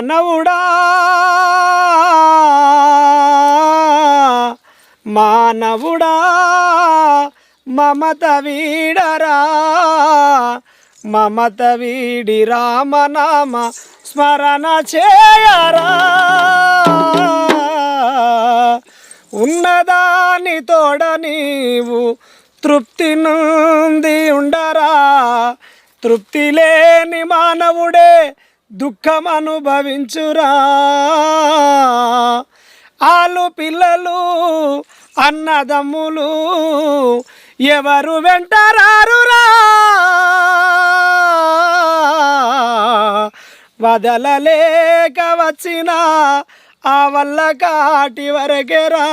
మానవుడా. మానవుడా మమత వీడరా. మమత వీడి రామనామ స్మరణ చేయరా. ఉన్నదాని తోడ నీవు తృప్తి నుండి ఉండరా. తృప్తి లేని మానవుడే దుఃఖం అనుభవించురా ఆలు పిల్లలు అన్నదమ్ములు ఎవరు వెంటరారురా వదలలేక వచ్చిన ఆ వల్ల కాటి వరకెరా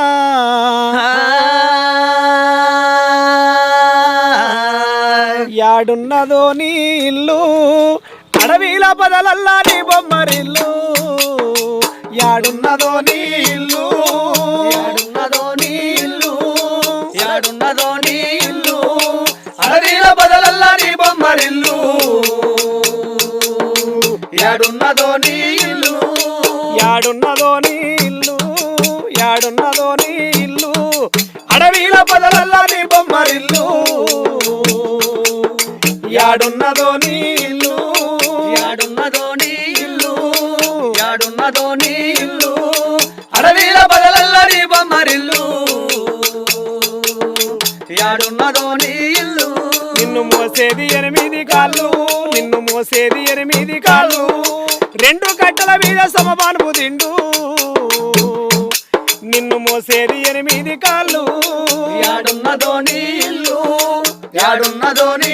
యాడున్నదో నీ ఇల్లు అడవిల పదలల్లా నీ బొమ్మరిల్లు. యాడున్నదో నీ ఇల్లు. యాడున్నదో నీ ఇల్లు. యాడున్నదో నీ ఇల్లు. అడవిల బదలల్లా నీ బొమ్మరిల్లు. యాడున్నదో నీ ఇల్లు. యాడున్నదో నీ ఇల్లు. యాడున్నదో నీ ఇల్లు. అడవిల పదలల్లా నీ బొమ్మరిల్లు. యాడున్నదో నీ ఇల్లు. యాడున్నదో నీ ఇల్లు అడవిల బదలల్లా నీ బొమ్మరిల్లు యాడున్నదో నీ ఇల్లు నిన్ను మోసేది ఎనిమిది కాళ్ళు నిన్ను మోసేది ఎనిమిది కాళ్ళు. రెండు కట్టల మీద సమపానుపు తిండు. నిన్ను మోసేది ఎనిమిది కాళ్ళు. యాడున్నదో నీ ఇల్లు యాడున్నదో నీ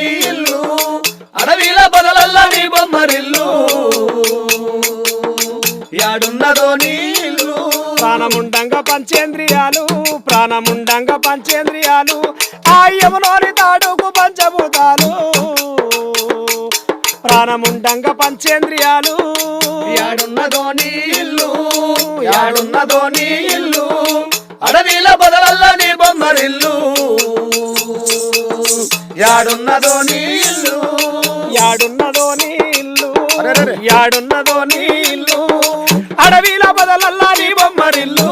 ప్రాణముండంగా పంచేంద్రియాలు ప్రాణముండంగా పంచేంద్రియాలు ఆ యములోని తాడుకు పంచభూతాలు. ప్రాణముండంగా పంచేంద్రియాలు. యాడున్నదో నీ ఇల్లు యాడున్నదో నీ ఇల్లు అడవిల బదలల్లా నీ బొమ్మరిల్లు. యాడున్నదో నీ ఇల్లు యాడున్నదో నీ ఇల్లు. యాడున్నదో నీ ఇల్లు అడవిల బదలల్లా నీ బొమ్మరిల్లు.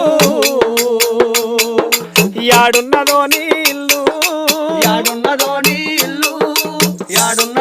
యాడున్నదో నీ ఇల్లు. యాడున్నదో నీ ఇల్లు. యాడున్న